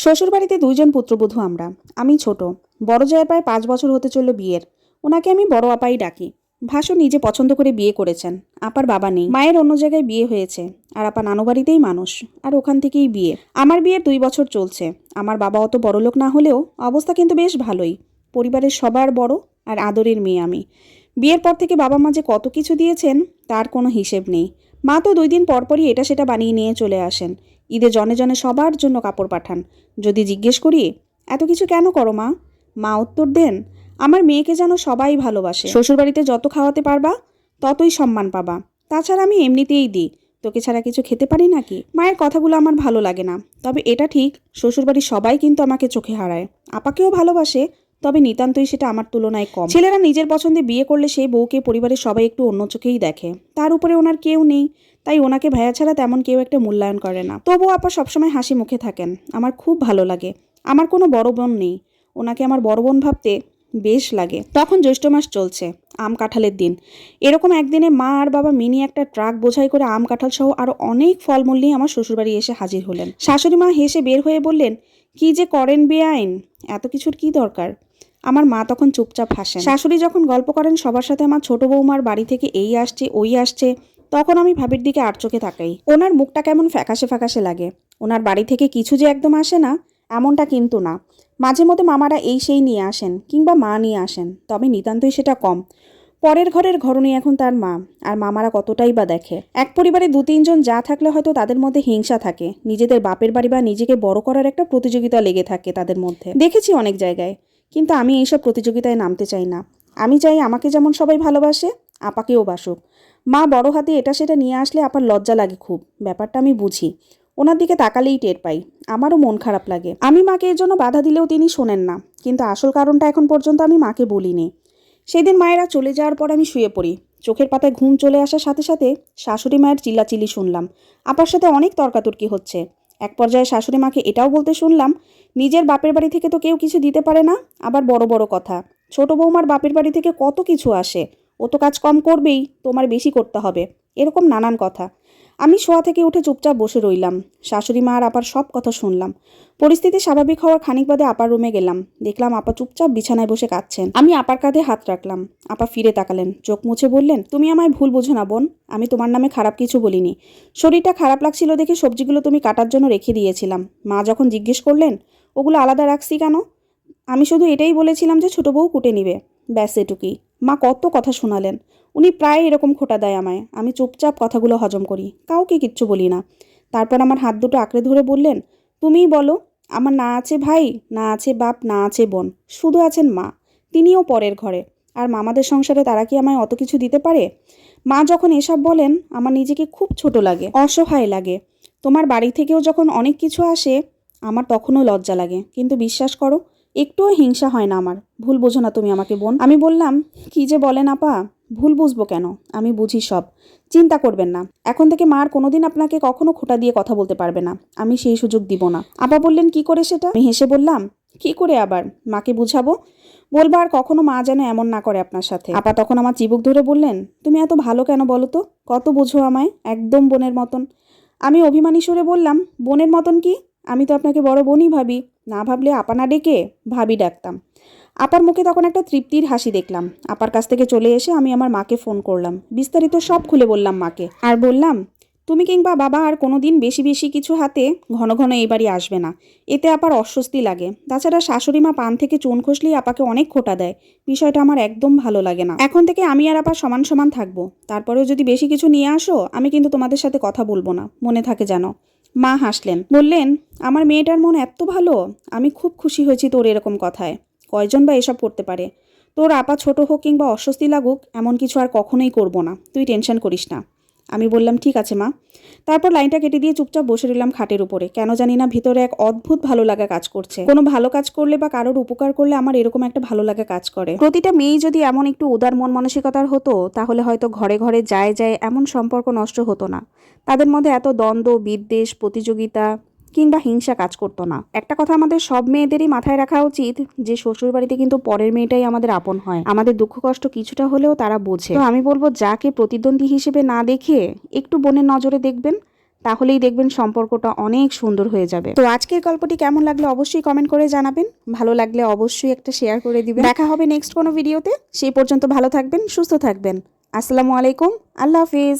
শ্বশুরবাড়িতে দুইজন পুত্রবধূ আমরা। আমি ছোট। বড় জয়ের প্রায় পাঁচ বছর হতে চলল বিয়ের। ওনাকে আমি বড় আপাই ডাকি। ভাসু নিজে পছন্দ করে বিয়ে করেছেন। আপার বাবা নেই। মায়ের অন্য জায়গায় বিয়ে হয়েছে। আর আপা নানু বাড়িতেই মানুষ। আর ওখান থেকেই বিয়ে। আমার বিয়ের দুই বছর চলছে। আমার বাবা অত বড়লোক না হলেও অবস্থা কিন্তু বেশ ভালোই। পরিবারের সবার বড় আর আদরের মেয়ে আমি। বিয়ের পর থেকে বাবা মা যে কত কিছু দিয়েছেন, তার কোনো হিসেব নেই। মা তো দুই দিন পরপরই এটা সেটা বানিয়ে নিয়ে চলে আসেন। ঈদে জনে জনে সবার জন্য কাপড় পাঠান। যদি জিজ্ঞেস করি, এত কিছু কেন করো মা? মা উত্তর দেন, আমার মেয়েকে যেন সবাই ভালোবাসে। শ্বশুরবাড়িতে যত খাওয়াতে পারবা, ততই সম্মান পাবা। তাছাড়া আমি এমনিতেই দিই। তোকে ছাড়া কিছু খেতে পারি নাকি? মায়ের কথাগুলো আমার ভালো লাগে না। তবে এটা ঠিক, শ্বশুরবাড়ির সবাই কিন্তু আমাকে চোখে হারায়। আপাকেও ভালোবাসে, তবে নিতান্তই সেটা আমার তুলনায় কম। ছেলেরা নিজের পছন্দে বিয়ে করলে সেই বউকে পরিবারের সবাই একটু অন্য চোখেই দেখে। তার উপরে ওনার কেউ নেই। তাই ওনাকে ভাইয়া ছাড়া তেমন কেউ একটা মূল্যায়ন করে না। তবুও আপা সবসময় হাসি মুখে থাকেন। আমার খুব ভালো লাগে। আমার কোনো বড় বোন নেই। ওনাকে আমার বড় বোন ভাবতে বেশ লাগে। তখন জ্যৈষ্ঠ মাস চলছে, আম কাঁঠালের দিন। এরকম একদিনে মা আর বাবা মিনি একটা ট্রাক বোঝাই করে আম কাঁঠাল সহ আরও অনেক ফলমূল নিয়ে আমার শ্বশুরবাড়ি এসে হাজির হলেন। শাশুড়ি মা হেসে বের হয়ে বললেন, কি যে করেন বেআইন এত কিছুর কি দরকার? আমার মা তখন চুপচাপ হাসেন। শাশুড়ি যখন গল্প করেন, সবার সাথে আমার ছোট বৌমার বাড়ি থেকে এই আসছে, ওই আসছে তখন আমি ভাবির দিকে আর চোখে তাকাই। ওনার মুখটা কেমন ফ্যাকাশে ফ্যাকাশে লাগে। ওনার বাড়ি থেকে কিছু যে একদম আসে না, এমনটা কিন্তু না। মাঝে মধ্যে মামারা এই সেই নিয়ে আসেন কিংবা মা নিয়ে আসেন, তবে নিতান্তই সেটা কম। পরের ঘরের ঘরণী এখন তার মা, আর মামারা কতটাই বা দেখে। এক পরিবারে দু তিনজন যা থাকলে হয়তো তাদের মধ্যে হিংসা থাকে। নিজেদের বাপের বাড়ি বা নিজেকে বড় করার একটা প্রতিযোগিতা লেগে থাকে তাদের মধ্যে। দেখেছি অনেক জায়গায়, কিন্তু আমি এইসব প্রতিযোগিতায় নামতে চাই না। আমি চাই আমাকে যেমন সবাই ভালোবাসে আপাকেও বাসুক। মা বড় হাতে এটা সেটা নিয়ে আসলে আপার লজ্জা লাগে খুব। ব্যাপারটা আমি বুঝি। ওনার দিকে তাকালেই টের পাই। আমারও মন খারাপ লাগে। আমি মাকে এর জন্য বাধা দিলেও তিনি শোনেন না। কিন্তু আসল কারণটা এখন পর্যন্ত আমি মাকে বলিনি। সেদিন মায়েরা চলে যাওয়ার পর আমি শুয়ে পড়ি। চোখের পাতায় ঘুম চলে আসার সাথে সাথে শাশুড়ি মায়ের চিল্লাচিল্লি শুনলাম। আপার সাথে অনেক তর্কাতর্কি হচ্ছে। এক পর্যায়ে শাশুড়ি মাকে এটাও বলতে শুনলাম, নিজের বাপের বাড়ি থেকে তো কেউ কিছু দিতে পারে না? আবার বড় বড় কথা, ছোট বৌমার বাপের বাড়ি থেকে কত কিছু আসে? ও তো কাজ কম করবেই, তোমার বেশি করতে হবে। এরকম নানান কথা। আমি শোয়া থেকে উঠে চুপচাপ বসে রইলাম। শাশুড়ি মা আর আপার সব কথা শুনলাম। পরিস্থিতি স্বাভাবিক হওয়ার খানিক বাদে আপার রুমে গেলাম। দেখলাম আপা চুপচাপ বিছানায় বসে কাঁদছেন। আমি আপার কাঁধে হাত রাখলাম। আপা ফিরে তাকালেন। চোখ মুছে বললেন, তুমি আমায় ভুল বোঝো না, বোন। আমি তোমার নামে খারাপ কিছু বলিনি। শরীরটা খারাপ লাগছিল দেখে সবজিগুলো তুমি কাটার জন্য রেখে দিয়েছিলাম। মা যখন জিজ্ঞেস করলেন, ওগুলো আলাদা রাখছি কেন? আমি শুধু এটাই বলেছিলাম যে ছোটো বউ কুটে নিবে। ব্যাস এটুকুই। মা কত কথা শোনালেন। উনি প্রায় এরকম খোটা দেয় আমায়। আমি চুপচাপ কথাগুলো হজম করি। কাউকে কিচ্ছু বলি না। তারপর আমার হাত দুটো আঁকড়ে ধরে বললেন, তুমিই বলো, আমার না আছে ভাই, না আছে বাপ, না আছে বোন, শুধু আছেন মা। তিনিও পরের ঘরে। আর মামাদের সংসারে তারা কি আমায় অত কিছু দিতে পারে? মা যখন এসব বলেন, আমার নিজেকে খুব ছোট লাগে, অসহায় লাগে। তোমার বাড়ি থেকেও যখন অনেক কিছু আসে, আমার তখনও লজ্জা লাগে। কিন্তু বিশ্বাস করো একটুও হিংসা হয় না আমার। ভুল বোঝো না তুমি আমাকে, বোন। আমি বললাম, কি যে বলেন আপা, ভুল বুঝব কেন? আমি বুঝি সব। চিন্তা করবেন না। এখন থেকে মার কোনোদিন আপনাকে কখনো খোটা দিয়ে কথা বলতে পারবে না। আমি সেই সুযোগ দিব না। আপা বললেন, কি করে সেটা? আমি হেসে বললাম, কি করে আবার? মাকে বুঝাবো? বলব, আর কখনো মা যেন এমন না করে আপনার সাথে। আপা তখন আমার চিবুক ধরে বললেন, তুমি এত ভালো কেন বলো তো? কত বোঝো আমায়, একদম বোনের মতন। আমি অভিমানী সুরে বললাম, বোনের মতন কি? আমি তো আপনাকে বড় বোনই ভাবি, না ভাবলে আপা না ডেকে ভাবি ডাকতাম। আপার মুখে তখন একটা তৃপ্তির হাসি দেখলাম। আপার কাছ থেকে চলে এসে আমি আমার মাকে ফোন করলাম। বিস্তারিত সব খুলে বললাম মাকে। আর বললাম, তুমি কিংবা বাবা আর কোনো দিন বেশি বেশি কিছু হাতে ঘন ঘন এই বাড়ি আসবে না। এতে আপার অস্বস্তি লাগে। তাছাড়া শাশুড়ি মা পান থেকে চুন খসলেই আপাকে অনেক খোটা দেয়। বিষয়টা আমার একদম ভালো লাগে না। এখন থেকে আমি আর আপা সমান সমান থাকব। তারপরেও যদি বেশি কিছু নিয়ে আসো, আমি কিন্তু তোমাদের সাথে কথা বলব না। মনে থাকে জানো মা হাসলেন, বললেন, আমার মেয়েটার মন এত ভালো, আমি খুব খুশি হয়েছি তোর এরকম কথায়। কয়জন বা এসব করতে পারে? তোর আপা ছোট হোক কিংবা অস্বস্তি লাগুক, এমন কিছু আর কখনোই করব না। তুই টেনশন করিস না। আমি বললাম, ঠিক আছে মা। তারপর লাইনটা কেটে দিয়ে চুপচাপ বসে রইলাম খাটের উপরে। কেন জানি না ভিতরে এক অদ্ভুত ভালো লাগা কাজ করছে। কোনো ভালো কাজ করলে বা কারোর উপকার করলে আমার এরকম একটা ভালো লাগা কাজ করে। প্রতিটা মেয়ে যদি এমন একটু উদার মন মানসিকতার হতো, তাহলে হয়তো ঘরে ঘরে যায় যায় এমন সম্পর্ক নষ্ট হতো না। তাদের মধ্যে এত দ্বন্দ্ব, বিদ্বেষ, প্রতিযোগিতা কিংবা হিংসা কাজ করতো না। একটা কথা আমাদের সব মেয়েদেরই মাথায় রাখা উচিত যে শ্বশুর বাড়িতে কিন্তু পরের মেয়েটাই আমাদের আপন হয়। আমাদের দুঃখ কষ্ট কিছুটা হলেও তারা বোঝে। তো আমি বলব, যাকে প্রতিদ্বন্দ্বী হিসেবে না দেখে একটু বোনের নজরে দেখবেন, তাহলেই দেখবেন সম্পর্কটা অনেক সুন্দর হয়ে যাবে। তো আজকের গল্পটি কেমন লাগল অবশ্যই কমেন্ট করে জানাবেন। ভালো লাগলে অবশ্যই একটা শেয়ার করে দিবেন। দেখা হবে নেক্সট কোনো ভিডিওতে সেই পর্যন্ত ভালো থাকবেন, সুস্থ থাকবেন। আসসালামু আলাইকুম। আল্লাহ হাফিজ।